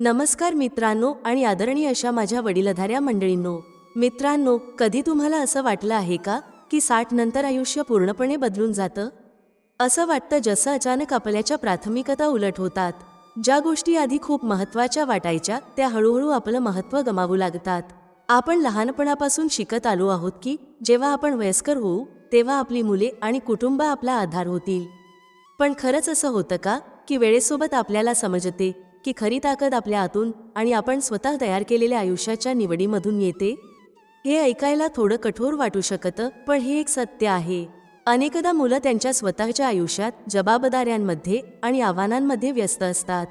नमस्कार मित्रांनो आणि आदरणीय अशा माझ्या वडीलधाऱ्या मंडळींनो. मित्रांनो कधी तुम्हाला असं वाटलं आहे का की साठ नंतर आयुष्य पूर्णपणे बदलून जातं? असं वाटतं जसं अचानक आपल्याच्या प्राथमिकता उलट होतात. ज्या गोष्टी आधी खूप महत्त्वाच्या वाटायच्या त्या हळूहळू आपलं महत्त्व गमावू लागतात. आपण लहानपणापासून शिकत आलो आहोत की जेव्हा आपण वयस्कर होऊ तेव्हा आपली मुले आणि कुटुंब आपला आधार होतील. पण खरंच असं होतं का की वेळेसोबत आपल्याला समजते की खरी ताकद आपल्या आतून आणि आपण स्वतः तयार केलेल्या आयुष्याच्या निवडीमधून येते? हे ऐकायला थोडं कठोर वाटू शकतं पण हे एक सत्य आहे. अनेकदा मुलं त्यांच्या स्वतःच्या आयुष्यात जबाबदाऱ्यांमध्ये आणि आव्हानांमध्ये व्यस्त असतात.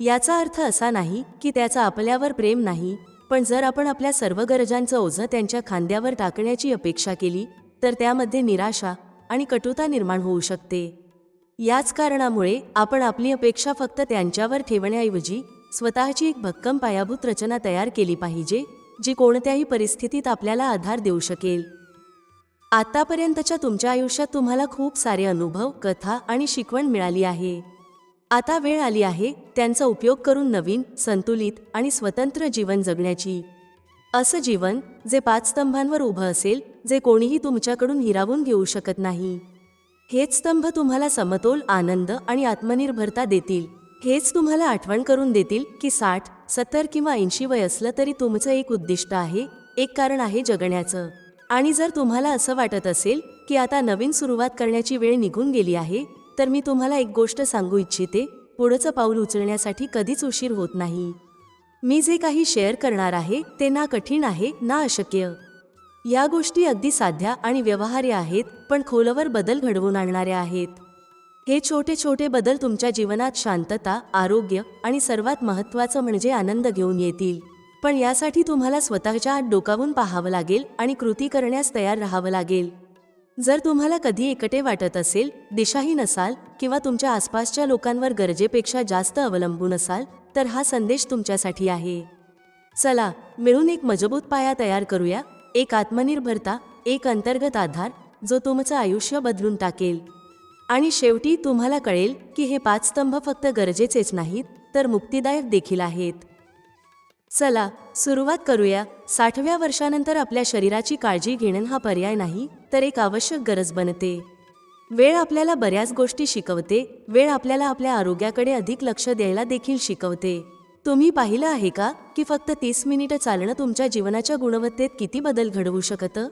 याचा अर्थ असा नाही की त्याचा आपल्यावर प्रेम नाही पण जर आपण आपल्या सर्व गरजांचं ओझं त्यांच्या खांद्यावर टाकण्याची अपेक्षा केली तर त्यामध्ये निराशा आणि कटुता निर्माण होऊ शकते. याच कारणामुळे आपण आपली अपेक्षा फक्त त्यांच्यावर ठेवण्याऐवजी स्वतःची एक भक्कम पायाभूत रचना तयार केली पाहिजे जी कोणत्याही परिस्थितीत आपल्याला आधार देऊ शकेल. आतापर्यंतच्या तुमच्या आयुष्यात तुम्हाला खूप सारे अनुभव कथा आणि शिकवण मिळाली आहे. आता वेळ आली आहे त्यांचा उपयोग करून नवीन संतुलित आणि स्वतंत्र जीवन जगण्याची. असं जीवन जे पाच स्तंभांवर उभं असेल जे कोणीही तुमच्याकडून हिरावून घेऊ शकत नाही. हेच स्तंभ तुम्हाला समतोल आनंद आणि आत्मनिर्भरता देतील. हेच तुम्हाला आठवण करून देतील की साठ सत्तर किंवा ऐंशी वय असलं तरी तुमचं एक उद्दिष्ट आहे एक कारण आहे जगण्याचं. आणि जर तुम्हाला असं वाटत असेल की आता नवीन सुरुवात करण्याची वेळ निघून गेली आहे तर मी तुम्हाला एक गोष्ट सांगू इच्छिते पुढचं पाऊल उचलण्यासाठी कधीच उशीर होत नाही. मी जे काही शेअर करणार आहे ते ना कठीण आहे ना अशक्य. या गोष्टी अगदी साध्या आणि व्यवहार्य आहेत पण खोलवर बदल घडवून आणणाऱ्या आहेत. हे छोटे छोटे बदल तुमच्या जीवनात शांतता आरोग्य आणि सर्वात महत्त्वाचं म्हणजे आनंद घेऊन येतील. पण यासाठी तुम्हाला स्वतःच्या आत डोकावून पाहावं लागेल आणि कृती करण्यास तयार राहावं लागेल. जर तुम्हाला कधी एकटे वाटत असेल दिशाही नसाल किंवा तुमच्या आसपासच्या लोकांवर गरजेपेक्षा जास्त अवलंबून असाल तर हा संदेश तुमच्यासाठी आहे. चला मिळून एक मजबूत पाया तयार करूया. एक आत्मनिर्भरता एक अंतर्गत आधार जो तुमचं आयुष्य बदलून टाकेल. आणि शेवटी तुम्हाला कळेल की हे पाच स्तंभ फक्त गरजेचेच नाहीत तर मुक्तिदायक देखील आहेत. चला सुरुवात करूया. साठव्या वर्षानंतर आपल्या शरीराची काळजी घेणं हा पर्याय नाही तर एक आवश्यक गरज बनते. वेळ आपल्याला बऱ्याच गोष्टी शिकवते वेळ आपल्याला आपल्या आरोग्याकडे अधिक लक्ष द्यायला देखील शिकवते. तुम्ही पाहिलं आहे का की फक्त तीस मिनिटं चालणं तुमच्या जीवनाच्या गुणवत्तेत किती बदल घडवू शकतं?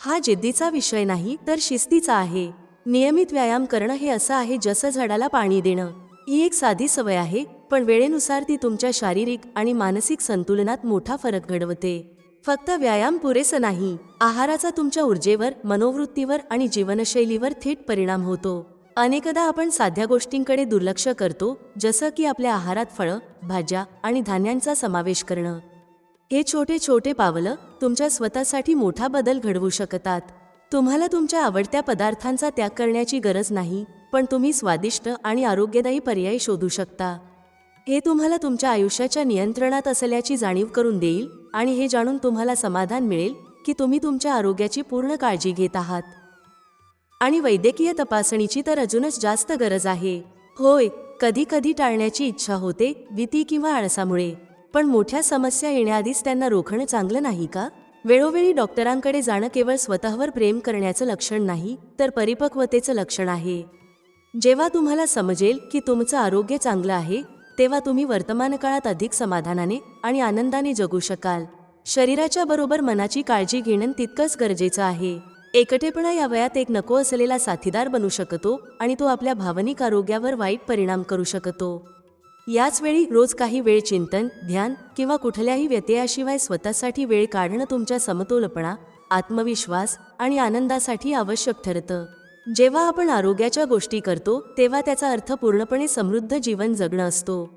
हा जिद्दीचा विषय नाही तर शिस्तीचा आहे. नियमित व्यायाम करणं हे असं आहे जसं झाडाला पाणी देणं. ही एक साधी सवय आहे पण वेळेनुसार ती तुमच्या शारीरिक आणि मानसिक संतुलनात मोठा फरक घडवते. फक्त व्यायाम पुरेसं नाही आहाराचा तुमच्या ऊर्जेवर मनोवृत्तीवर आणि जीवनशैलीवर थेट परिणाम होतो. अनेकदा आपण साध्या गोष्टींकडे दुर्लक्ष करतो जसं की आपल्या आहारात फळं भाज्या आणि धान्यांचा समावेश करणं. हे छोटे छोटे पावलं तुमच्या स्वतःसाठी मोठा बदल घडवू शकतात. तुम्हाला तुमच्या आवडत्या पदार्थांचा त्याग करण्याची गरज नाही पण तुम्ही स्वादिष्ट आणि आरोग्यदायी पर्याय शोधू शकता. हे तुम्हाला तुमच्या आयुष्याच्या नियंत्रणात असल्याची जाणीव करून देईल आणि हे जाणून तुम्हाला समाधान मिळेल की तुम्ही तुमच्या आरोग्याची पूर्ण काळजी घेत आहात. आणि वैद्यकीय तपासणीची तर अजूनच जास्त गरज आहे. होय कधी कधी टाळण्याची इच्छा होते भीती किंवा आळसामुळे. पण मोठ्या समस्या येण्याआधीच त्यांना रोखणं चांगलं नाही का? वेळोवेळी डॉक्टरांकडे जाणं केवळ स्वतःवर प्रेम करण्याचं लक्षण नाही तर परिपक्वतेचं लक्षण आहे. जेव्हा तुम्हाला समजेल की तुमचं आरोग्य चांगलं आहे तेव्हा तुम्ही वर्तमान काळात अधिक समाधानाने आणि आनंदाने जगू शकाल. शरीराच्या बरोबर मनाची काळजी घेणं तितकंच गरजेचं आहे. एकटेपणा या वयात एक नको असलेला साथीदार बनू शकतो आणि तो आपल्या भावनिक आरोग्यावर वाईट परिणाम करू शकतो. याच वेळी रोज काही वेळ चिंतन ध्यान किंवा कुठल्याही व्यत्ययाशिवाय स्वतःसाठी वेळ काढणं तुमच्या समतोलपणा आत्मविश्वास आणि आनंदासाठी आवश्यक ठरतं. जेव्हा आपण आरोग्याच्या गोष्टी करतो तेव्हा त्याचा अर्थ पूर्णपणे समृद्ध जीवन जगणं असतो.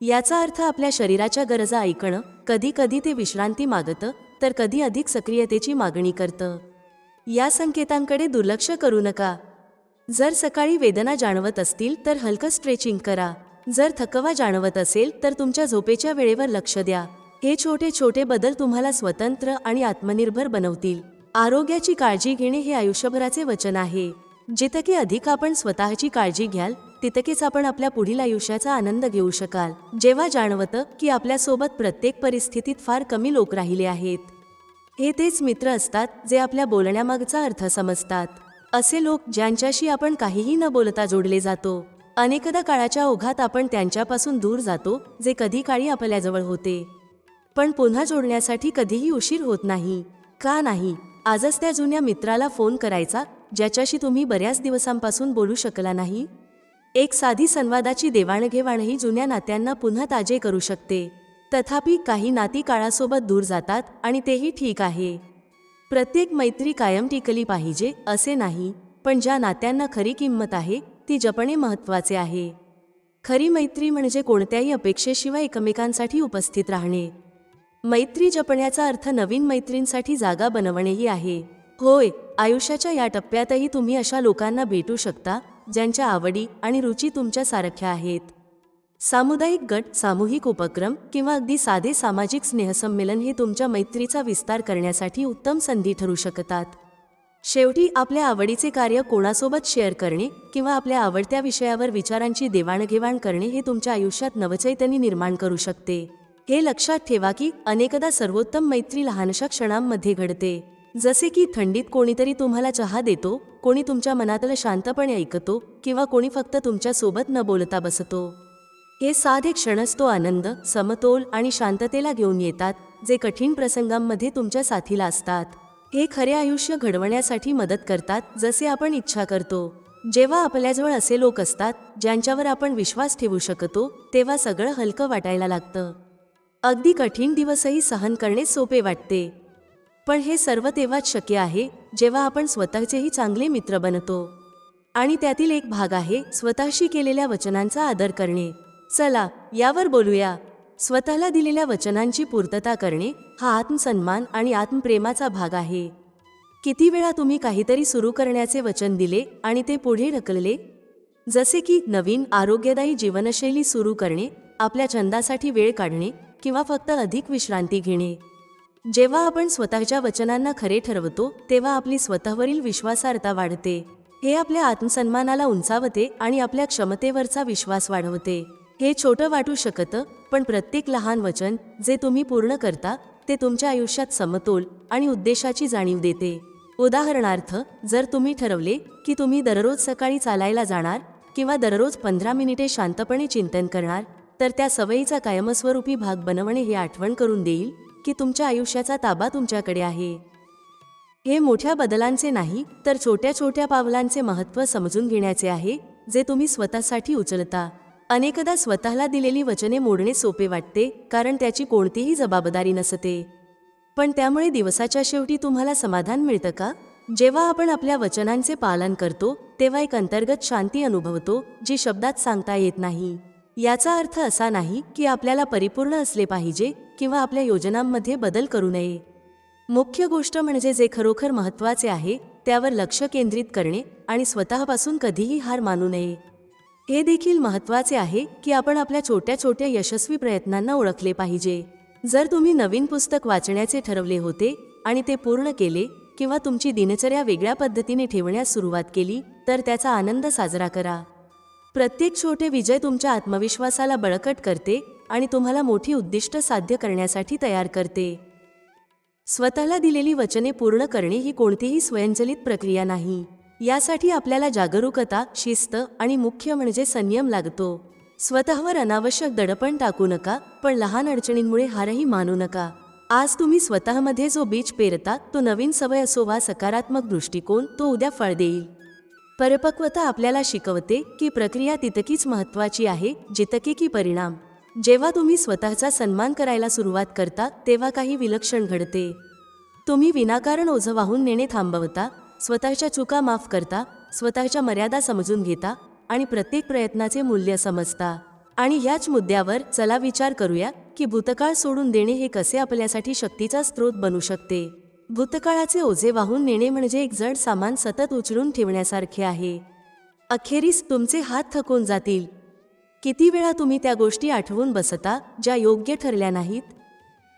याचा अर्थ आपल्या शरीराच्या गरजा ऐकणं कधी कधी ते विश्रांती मागतं तर कधी अधिक सक्रियतेची मागणी करतं. या संकेतांकडे दुर्लक्ष करू नका. जर सकाळी वेदना जाणवत असतील तर हलकं स्ट्रेचिंग करा. जर थकवा जाणवत असेल तर तुमच्या झोपेच्या वेळेवर लक्ष द्या. हे छोटे छोटे बदल तुम्हाला स्वतंत्र आणि आत्मनिर्भर बनवतील. आरोग्याची काळजी घेणे हे आयुष्यभराचे वचन आहे. जितके अधिक आपण स्वतःची काळजी घ्याल तितकेच आपण आपल्या पुढील आयुष्याचा आनंद घेऊ शकाल. जेव्हा जाणवतं की आपल्यासोबत प्रत्येक परिस्थितीत फार कमी लोक राहिले आहेत हे तेच मित्र असतात जे आपल्या बोलण्यामागचा अर्थ समजतात. असे लोक ज्यांच्याशी आपण काहीही न बोलता जोडले जातो. अनेकदा काळाच्या ओघात आपण त्यांच्यापासून दूर जातो जे कधी काळी आपल्याजवळ होते. पण पुन्हा जोडण्यासाठी कधीही उशीर होत नाही. का नाही? आजच त्या जुन्या मित्राला फोन करायचा ज्याच्याशी तुम्ही बऱ्याच दिवसांपासून बोलू शकला नाही? एक साधी संवादाची देवाणघेवाणही जुन्या नात्यांना पुन्हा ताजे करू शकते. तथापि काही नाती काळासोबत दूर जातात आणि तेही ठीक आहे. प्रत्येक मैत्री कायम टिकली पाहिजे असे नाही पण ज्या नात्यांना खरी किंमत आहे ती जपणे महत्त्वाचे आहे. खरी मैत्री म्हणजे कोणत्याही अपेक्षेशिवाय एकमेकांसाठी उपस्थित राहणे. मैत्री जपण्याचा अर्थ नवीन मैत्रींसाठी जागा बनवणेही आहे. होय आयुष्याच्या या टप्प्यातही तुम्ही अशा लोकांना भेटू शकता ज्यांच्या आवडी आणि रुची तुमच्या सारख्या आहेत. सामुदायिक गट सामूहिक उपक्रम किंवा अगदी साधे सामाजिक स्नेहसंमेलन हे तुमच्या मैत्रीचा विस्तार करण्यासाठी उत्तम संधी ठरू शकतात. शेवटी आपल्या आवडीचे कार्य कोणासोबत शेअर करणे किंवा आपल्या आवडत्या विषयावर विचारांची देवाणघेवाण करणे हे तुमच्या आयुष्यात नवचैतन्य निर्माण करू शकते. हे लक्षात ठेवा की अनेकदा सर्वोत्तम मैत्री लहानशा क्षणांमध्ये घडते. जसे की थंडीत कोणीतरी तुम्हाला चहा देतो कोणी तुमच्या मनातलं शांतपणे ऐकतो किंवा कोणी फक्त तुमच्यासोबत न बोलता बसतो. हे साधे क्षणच तो आनंद समतोल आणि शांततेला घेऊन येतात जे कठीण प्रसंगांमध्ये तुमच्या साथीला असतात. हे खरे आयुष्य घडवण्यासाठी मदत करतात जसे आपण इच्छा करतो. जेव्हा आपल्याजवळ असे लोक असतात ज्यांच्यावर आपण विश्वास ठेवू शकतो तेव्हा सगळं हलकं वाटायला लागतं. अगदी कठीण दिवसही सहन करणे सोपे वाटते. पण हे सर्व तेव्हाच शक्य आहे जेव्हा आपण स्वतःचेही चांगले मित्र बनतो. आणि त्यातील एक भाग आहे स्वतःशी केलेल्या वचनांचा आदर करणे. चला यावर बोलूया. स्वतःला दिलेल्या वचनांची पूर्तता करणे हा आत्मसन्मान आणि आत्मप्रेमाचा भाग आहे. किती वेळा तुम्ही काहीतरी सुरू करण्याचे वचन दिले आणि ते पुढे ढकलले? जसे की नवीन आरोग्यदायी जीवनशैली सुरू करणे आपल्या छंदासाठी वेळ काढणे किंवा फक्त अधिक विश्रांती घेणे. जेव्हा आपण स्वतःच्या वचनांना खरे ठरवतो तेव्हा आपली स्वतःवरील विश्वासार्हता वाढते. हे आपल्या आत्मसन्मानाला उंचावते आणि आपल्या क्षमतेवरचा विश्वास वाढवते. हे छोटं वाटू शकतं पण प्रत्येक लहान वचन जे तुम्ही पूर्ण करता ते तुमच्या आयुष्यात समतोल आणि उद्देशाची जाणीव देते. उदाहरणार्थ जर तुम्ही ठरवले की तुम्ही दररोज सकाळी चालायला जाणार किंवा दररोज पंधरा मिनिटे शांतपणे चिंतन करणार तर त्या सवयीचा कायमस्वरूपी भाग बनवणे हे आठवण करून देईल की तुमच्या आयुष्याचा ताबा तुमच्याकडे आहे. हे मोठ्या बदलांचे नाही तर छोट्या छोट्या पावलांचे महत्त्व समजून घेण्याचे आहे जे तुम्ही स्वतःसाठी उचलता. अनेकदा स्वतःला दिलेली वचने मोडणे सोपे वाटते कारण त्याची कोणतीही जबाबदारी नसते. पण त्यामुळे दिवसाच्या शेवटी तुम्हाला समाधान मिळतं का? जेव्हा आपण आपल्या वचनांचे पालन करतो तेव्हा एक अंतर्गत शांती अनुभवतो जी शब्दात सांगता येत नाही. याचा अर्थ असा नाही की आपल्याला परिपूर्ण असले पाहिजे किंवा आपल्या योजनांमध्ये बदल करू नये. मुख्य गोष्ट म्हणजे जे खरोखर महत्त्वाचे आहे त्यावर लक्ष केंद्रित करणे आणि स्वतःपासून कधीही हार मानू नये. हे देखील महत्त्वाचे आहे की आपण आपल्या छोट्या छोट्या यशस्वी प्रयत्नांना ओळखले पाहिजे. जर तुम्ही नवीन पुस्तक वाचण्याचे ठरवले होते आणि ते पूर्ण केले किंवा तुमची दिनचर्या वेगळ्या पद्धतीने ठेवण्यास सुरुवात केली तर त्याचा आनंद साजरा करा. प्रत्येक छोटे विजय तुमच्या आत्मविश्वासाला बळकट करते आणि तुम्हाला मोठी उद्दिष्ट साध्य करण्यासाठी तयार करते. स्वतःला दिलेली वचने पूर्ण करणे ही कोणतीही स्वयंचलित प्रक्रिया नाही. यासाठी आपल्याला जागरूकता शिस्त आणि मुख्य म्हणजे संयम लागतो. स्वतःवर अनावश्यक दडपण टाकू नका पण लहान अडचणींमुळे हारही मानू नका. आज तुम्ही स्वतःमध्ये जो बीज पेरता तो नवीन सवय असो वा सकारात्मक दृष्टिकोन तो उद्या फळ देईल. परिपक्वता आपल्याला शिकवते की प्रक्रिया तितकीच महत्त्वाची आहे जितके की परिणाम. जेव्हा तुम्ही स्वतःचा सन्मान करायला सुरुवात करता तेव्हा काही विलक्षण घडते. तुम्ही विनाकारण ओझं वाहून नेणे थांबवता स्वतःच्या चुका माफ करता स्वतःच्या मर्यादा समजून घेता आणि प्रत्येक प्रयत्नाचे मूल्य समजता. आणि ह्याच मुद्द्यावर चला विचार करूया की भूतकाळ सोडून देणे हे कसे आपल्यासाठी शक्तीचा स्रोत बनू शकते? भूतकाळाचे ओझे वाहून नेणे म्हणजे एक जड सामान सतत उचलून ठेवण्यासारखे आहे. अखेरीस तुमचे हात थकून जातील. किती वेळा तुम्ही त्या गोष्टी आठवून बसता ज्या योग्य ठरल्या नाहीत?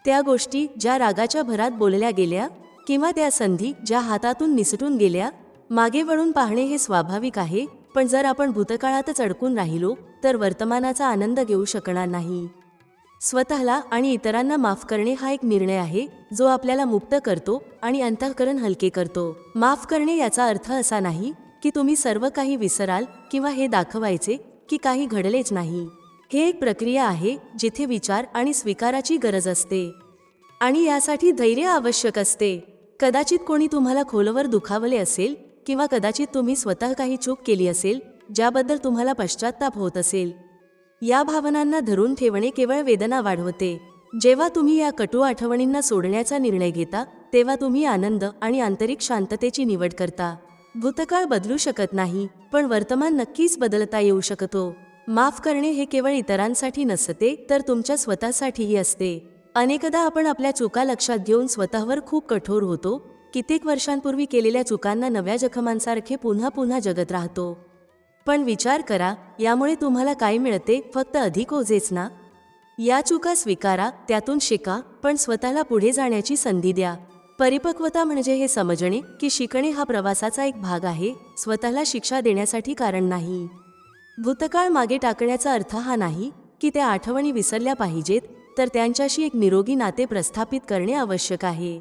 त्या गोष्टी ज्या रागाच्या भरात बोलल्या गेल्या किंवा त्या संधी ज्या हातातून निसटून गेल्या मागे वळून पाहणे हे स्वाभाविक आहे पण जर आपण भूतकाळातच अडकून राहिलो तर वर्तमानाचा आनंद घेऊ शकणार नाही. स्वतःला आणि इतरांना माफ करणे हा एक निर्णय आहे जो आपल्याला मुक्त करतो आणि अंतःकरण हलके करतो. माफ करणे याचा अर्थ असा नाही की तुम्ही सर्व काही विसराल किंवा हे दाखवायचे की काही घडलेच नाही. हे एक प्रक्रिया आहे जिथे विचार आणि स्वीकाराची गरज असते. आणि यासाठी धैर्य आवश्यक असते. कदाचित कोणी तुम्हाला खोलवर दुखावले असेल किंवा कदाचित तुम्ही स्वतः काही चूक केली असेल ज्याबद्दल तुम्हाला पश्चाताप होत असेल. या भावनांना धरून ठेवणे केवळ वेदना वाढवते. जेव्हा तुम्ही या कटू आठवणींना सोडण्याचा निर्णय घेता तेव्हा तुम्ही आनंद आणि आंतरिक शांततेची निवड करता. भूतकाळ बदलू शकत नाही पण वर्तमान नक्कीच बदलता येऊ शकतो. माफ करणे हे केवळ इतरांसाठी नसते तर तुमच्या स्वतःसाठीही असते. अनेकदा आपण आपल्या चुका लक्षात घेऊन स्वतःवर खूप कठोर होतो. कित्येक वर्षांपूर्वी केलेल्या चुकांना नव्या जखमांसारखे पुन्हा पुन्हा जगत राहतो. पण विचार करा यामुळे तुम्हाला काय मिळते? फक्त अधिक ओझेच ना? या चुका स्वीकारा त्यातून शिका पण स्वतःला पुढे जाण्याची संधी द्या. परिपक्वता म्हणजे हे समजणे की शिकणे हा प्रवासाचा एक भाग आहे. स्वतःला शिक्षा देण्यासाठी कारण नाही. भूतकाळ मागे टाकण्याचा अर्थ हा नाही की त्या आठवणी विसरल्या पाहिजेत तर त्यांच्याशी एक निरोगी नाते प्रस्थापित करणे आवश्यक आहे.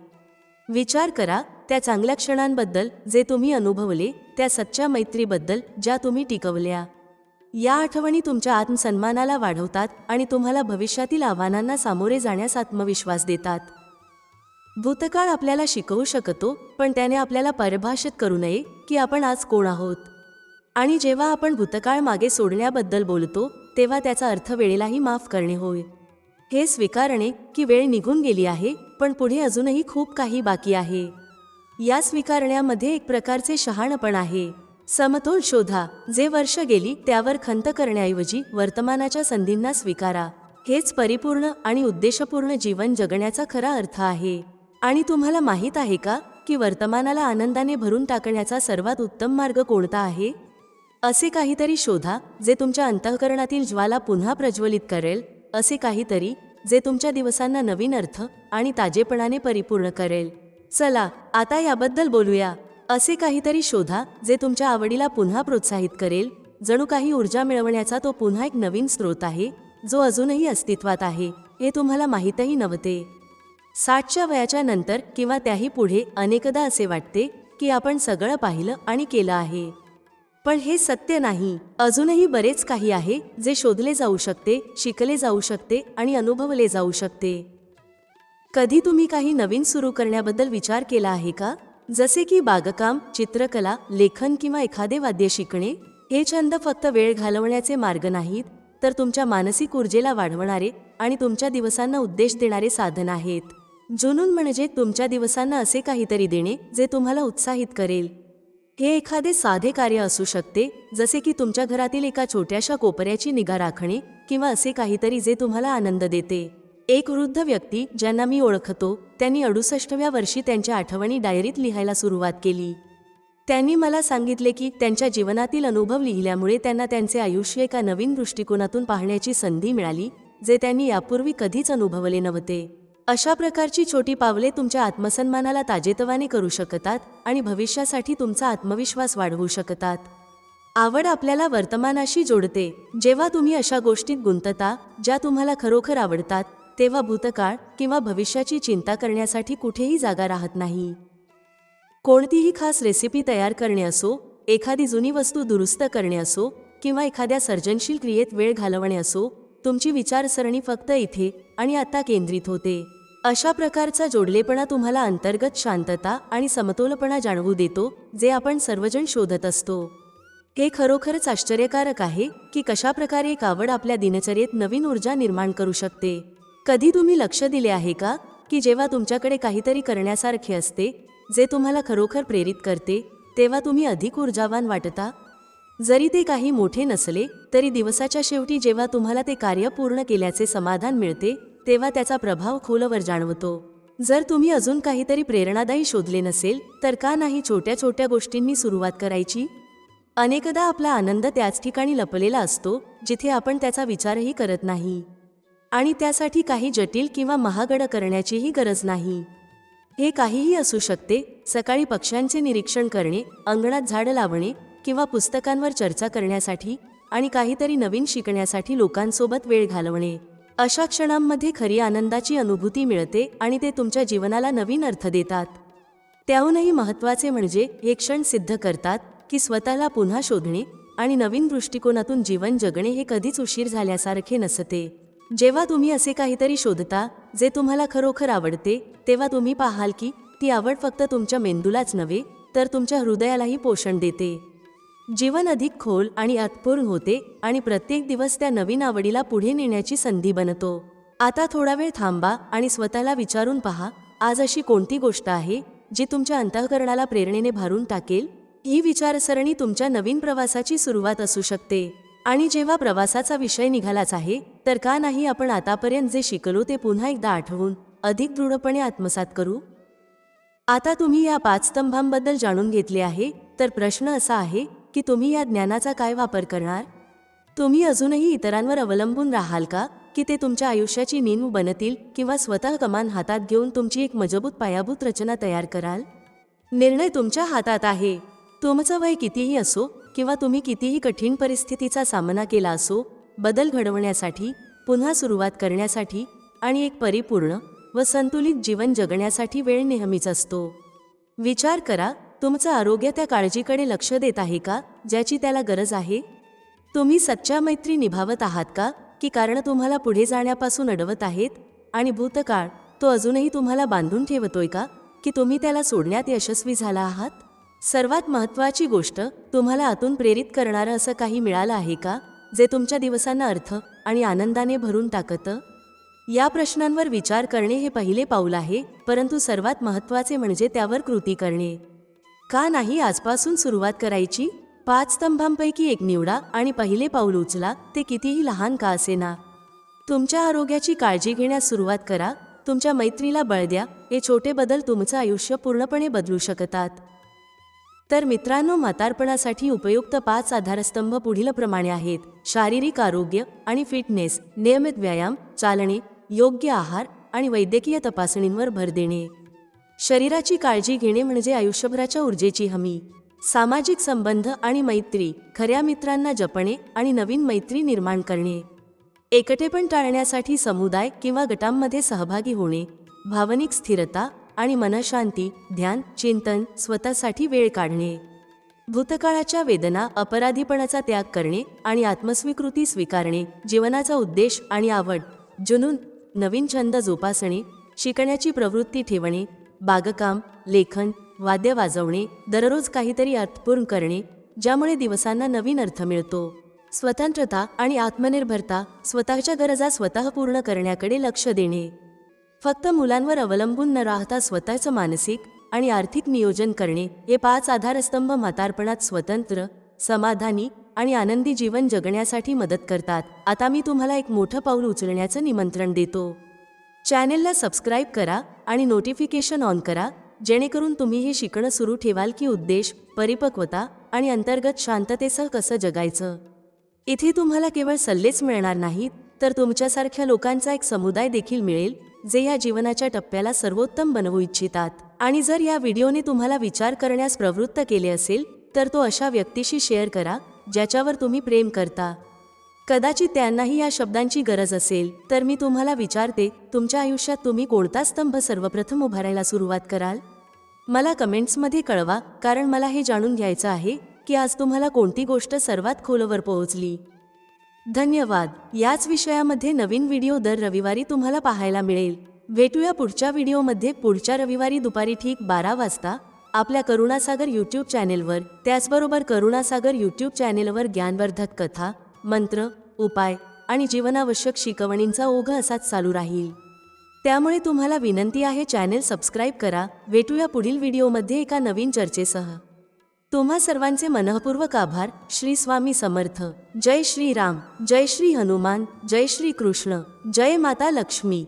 विचार करा त्या चांगल्या क्षणांबद्दल जे तुम्ही अनुभवले त्या सच्च्या मैत्रीबद्दल ज्या तुम्ही टिकवल्या. या आठवणी तुमच्या आत्मसन्मानाला वाढवतात आणि तुम्हाला भविष्यातील आव्हानांना सामोरे जाण्यास आत्मविश्वास देतात. भूतकाळ आपल्याला शिकवू शकतो पण त्याने आपल्याला परिभाषित करू नये की आपण आज कोण आहोत. आणि जेव्हा आपण भूतकाळ मागे सोडण्याबद्दल बोलतो तेव्हा त्याचा अर्थ वेळेलाही माफ करणे होय. हे स्वीकारणे की वेळ निघून गेली आहे पण पुढे अजूनही खूप काही बाकी आहे. या स्वीकारण्यामध्ये एक प्रकारचे शहाणपण आहे. समतोल शोधा. जे वर्ष गेली त्यावर खंत करण्याऐवजी वर्तमानाच्या संधींना स्वीकारा. हेच परिपूर्ण आणि उद्देशपूर्ण जीवन जगण्याचा खरा अर्थ आहे. आणि तुम्हाला माहीत आहे का की वर्तमानाला आनंदाने भरून टाकण्याचा सर्वात उत्तम मार्ग कोणता आहे? असे काहीतरी शोधा जे तुमच्या अंतःकरणातील ज्वाला पुन्हा प्रज्वलित करेल. असे काहीतरी जे तुमच्या दिवसांना नवीन अर्थ आणि ताजेपणाने परिपूर्ण करेल. चला आता याबद्दल बोलूया. असे काहीतरी शोधा जे तुमच्या आवडीला पुन्हा प्रोत्साहित करेल. जणू काही ऊर्जा मिळवण्याचा तो पुन्हा एक नवीन स्रोत आहे जो अजूनही अस्तित्वात आहे. हे तुम्हाला माहीतही नव्हते. साठच्या वयाच्या नंतर किंवा त्याही पुढे अनेकदा असे वाटते की आपण सगळं पाहिलं आणि केलं आहे. पण हे सत्य नाही. अजूनही बरेच काही आहे जे शोधले जाऊ शकते शिकले जाऊ शकते आणि अनुभवले जाऊ शकते. कधी तुम्ही काही नवीन सुरू करण्याबद्दल विचार केला आहे का? जसे की बागकाम चित्रकला लेखन किंवा एखादे वाद्य शिकणे हे छंद फक्त वेळ घालवण्याचे मार्ग नाहीत तर तुमच्या मानसिक ऊर्जेला वाढवणारे आणि तुमच्या दिवसांना उद्देश देणारे साधन आहेत. जुनून म्हणजे तुमच्या दिवसांना असे काहीतरी देणे जे तुम्हाला उत्साहित करेल. हे एखादे साधे कार्य असू शकते जसे की तुमच्या घरातील एका छोट्याशा कोपऱ्याची निगा राखणे किंवा असे काहीतरी जे तुम्हाला आनंद देते. एक वृद्ध व्यक्ती ज्यांना मी ओळखतो त्यांनी अडुसष्टव्या वर्षी त्यांच्या आठवणी डायरीत लिहायला सुरुवात केली. त्यांनी मला सांगितले की त्यांच्या जीवनातील अनुभव लिहिल्यामुळे त्यांना त्यांचे आयुष्य एका नवीन दृष्टिकोनातून पाहण्याची संधी मिळाली जे त्यांनी यापूर्वी कधीच अनुभवले नव्हते. अशा प्रकारची छोटी पावले तुमच्या आत्मसन्मानाला ताजेतवाने करू शकतात आणि भविष्यासाठी तुमचा आत्मविश्वास वाढवू शकतात. आवड आपल्याला वर्तमानाशी जोडते. जेव्हा तुम्ही अशा गोष्टीत गुंतता ज्या तुम्हाला खरोखर आवडतात तेव्हा भूतकाळ किंवा भविष्याची चिंता करण्यासाठी कुठेही जागा राहत नाही. कोणतीही खास रेसिपी तयार करणे असो एखादी जुनी वस्तू दुरुस्त करणे असो किंवा एखाद्या सर्जनशील क्रियेत वेळ घालवणे असो तुमची विचारसरणी फक्त इथे आणि आता केंद्रित होते. अशा प्रकारचा जोडलेपणा तुम्हाला अंतर्गत शांतता आणि समतोलपणा जाणवू देतो जे आपण सर्वजण शोधत असतो. हे खरोखरच आश्चर्यकारक आहे की कशा प्रकारे एक आवड आपल्या दिनचर्येत नवीन ऊर्जा निर्माण करू शकते. कधी तुम्ही लक्ष दिले आहे का की जेव्हा तुमच्याकडे काहीतरी करण्यासारखे असते जे तुम्हाला खरोखर प्रेरित करते तेव्हा तुम्ही अधिक ऊर्जावान वाटता? जरी ते काही मोठे नसले तरी दिवसाच्या शेवटी जेव्हा तुम्हाला ते कार्य पूर्ण केल्याचे समाधान मिळते तेव्हा त्याचा प्रभाव खोलवर जाणवतो. जर तुम्ही अजून काहीतरी प्रेरणादायी शोधले नसेल तर का नाही छोट्या छोट्या गोष्टींनी सुरुवात करायची? अनेकदा आपला आनंद त्याच ठिकाणी लपलेला असतो जिथे आपण त्याचा विचारही करत नाही. आणि त्यासाठी काही जटिल किंवा महागड करण्याचीही गरज नाही. हे काहीही असू शकते सकाळी पक्ष्यांचे निरीक्षण करणे अंगणात झाडं लावणे किंवा पुस्तकांवर चर्चा करण्यासाठी आणि काहीतरी नवीन शिकण्यासाठी लोकांसोबत वेळ घालवणे. अशा क्षणांमध्ये खरी आनंदाची अनुभूती मिळते आणि ते तुमच्या जीवनाला नवीन अर्थ देतात. त्याहूनही महत्त्वाचे म्हणजे हे क्षण सिद्ध करतात की स्वतःला पुन्हा शोधणे आणि नवीन दृष्टिकोनातून जीवन जगणे हे कधीच उशीर झाल्यासारखे नसते. जेव्हा तुम्ही असे काहीतरी शोधता जे तुम्हाला खरोखर आवडते तेव्हा तुम्ही पाहाल की ती आवड फक्त तुमच्या मेंदूलाच नव्हे तर तुमच्या हृदयालाही पोषण देते. जीवन अधिक खोल आणि अर्थपूर्ण होते आणि प्रत्येक दिवस त्या नवीन आवडीला पुढे नेण्याची संधी बनतो. आता थोडा वेळ थांबा आणि स्वतःला विचारून पहा आज अशी कोणती गोष्ट आहे जी तुमच्या अंतःकरणाला प्रेरणेने भारून टाकेल? ही विचारसरणी तुमच्या नवीन प्रवासाची सुरुवात असू शकते. आणि जेव्हा प्रवासाचा विषय निघालाच आहे तर का नाही आपण आतापर्यंत जे शिकलो ते पुन्हा एकदा आठवून अधिक दृढपणे आत्मसात करू? आता तुम्ही या पाच स्तंभांबद्दल जाणून घेतले आहे तर प्रश्न असा आहे की तुम्ही या ज्ञानाचा काय वापर करणार? तुम्ही अजूनही इतरांवर अवलंबून राहाल का की ते तुमच्या आयुष्याची नीम बनतील किंवा स्वतः कमान हातात घेऊन तुमची एक मजबूत पायाभूत रचना तयार कराल? निर्णय तुमच्या हातात आहे. तुमचं वय कितीही असो किंवा तुम्ही कितीही कठीण परिस्थितीचा सामना केला असो बदल घडवण्यासाठी पुन्हा सुरुवात करण्यासाठी आणि एक परिपूर्ण व संतुलित जीवन जगण्यासाठी वेळ नेहमीच असतो. विचार करा तुमचं आरोग्य त्या काळजीकडे लक्ष देत आहे का ज्याची त्याला गरज आहे? तुम्ही सच्च्या मैत्री निभावत आहात का की कारण तुम्हाला पुढे जाण्यापासून अडवत आहेत? आणि भूतकाळ तो अजूनही तुम्हाला बांधून ठेवतोय का की तुम्ही त्याला सोडण्यात यशस्वी झाला आहात? सर्वात महत्त्वाची गोष्ट तुम्हाला आतून प्रेरित करणारं असं काही मिळालं आहे का जे तुमच्या दिवसांना अर्थ आणि आनंदाने भरून टाकतं? या प्रश्नांवर विचार करणे हे पहिले पाऊल आहे परंतु सर्वात महत्त्वाचे म्हणजे त्यावर कृती करणे. का नाही आजपासून सुरुवात करायची? पाच स्तंभांपैकी एक निवडा आणि पहिले पाऊल उचला ते कितीही लहान का असेना. तुमच्या आरोग्याची काळजी घेण्यास सुरुवात करा तुमच्या मैत्रीला बळ द्या हे छोटे बदल तुमचं आयुष्य पूर्णपणे बदलू शकतात. तर मित्रांनो म्हातारपणासाठी उपयुक्त पाच आधारस्तंभ पुढीलप्रमाणे आहेत. शारीरिक आरोग्य आणि फिटनेस नियमित व्यायाम चालणे योग्य आहार आणि वैद्यकीय तपासणींवर भर देणे. शरीराची काळजी घेणे म्हणजे आयुष्यभराच्या ऊर्जेची हमी. सामाजिक संबंध आणि मैत्री खऱ्या मित्रांना जपणे आणि नवीन मैत्री निर्माण करणे. एकटेपण टाळण्यासाठी समुदाय किंवा गटांमध्ये सहभागी होणे भावनिक स्थिरता आणि मनशांती ध्यान चिंतन स्वतःसाठी वेळ काढणे. भूतकाळाच्या वेदना अपराधीपणाचा त्याग करणे आणि आत्मस्वीकृती स्वीकारणे जीवनाचा उद्देश आणि आवड जुनून नवीन छंद जोपासणे शिकण्याची प्रवृत्ती ठेवणे बागकाम लेखन वाद्य वाजवणे दररोज काहीतरी अर्थपूर्ण करणे ज्यामुळे दिवसांना नवीन अर्थ मिळतो. स्वतंत्रता आणि आत्मनिर्भरता स्वतःच्या गरजा स्वतः पूर्ण करण्याकडे लक्ष देणे. फक्त मुलांवर अवलंबून न राहता स्वतःचं मानसिक आणि आर्थिक नियोजन करणे हे पाच आधारस्तंभ म्हातारपणात स्वतंत्र समाधानी आणि आनंदी जीवन जगण्यासाठी मदत करतात. आता मी तुम्हाला एक मोठं पाऊल उचलण्याचं निमंत्रण देतो. चॅनेलला सबस्क्राईब करा आणि नोटिफिकेशन ऑन करा जेणेकरून तुम्ही हे शिकणं सुरू ठेवाल की उद्देश परिपक्वता आणि अंतर्गत शांततेसह कसं जगायचं. इथे तुम्हाला केवळ सल्लेच मिळणार नाहीत तर तुमच्यासारख्या लोकांचा एक समुदाय देखील मिळेल जे या जीवनाच्या टप्प्याला सर्वोत्तम बनवू इच्छितात. आणि जर या व्हिडिओने तुम्हाला विचार करण्यास प्रवृत्त केले असेल तर तो अशा व्यक्तीशी शेअर करा ज्याच्यावर तुम्ही प्रेम करता. कदाचित त्यांनाही या शब्दांची गरज असेल. तर मी तुम्हाला विचारते तुमच्या आयुष्यात तुम्ही कोणता स्तंभ सर्वप्रथम उभारायला सुरुवात कराल? मला कमेंट्समध्ये कळवा कारण मला हे जाणून घ्यायचं आहे की आज तुम्हाला कोणती गोष्ट सर्वात खोलवर पोहोचली? धन्यवाद. याच विषयामध्ये नवीन व्हिडिओ दर रविवारी तुम्हाला पाहायला मिळेल. भेटूया पुढच्या व्हिडिओमध्ये. पुढच्या रविवारी दुपारी ठीक बारा वाजता आपल्या करुणासागर यूट्यूब चॅनेलवर त्याचबरोबर करुणासागर यूट्यूब चॅनेलवर ज्ञानवर्धक कथा मंत्र उपाय आणि जीवनावश्यक शिकवणींचा ओघ असाच चालू राहील. त्यामुळे तुम्हाला विनंती आहे चॅनेल सबस्क्राईब करा. भेटूया पुढील व्हिडिओमध्ये एका नवीन चर्चेसह. तुम्हा सर्वांचे मनःपूर्वक आभार. श्री स्वामी समर्थ. जय श्री राम. जय श्री हनुमान. जय श्री कृष्ण. जय माता लक्ष्मी.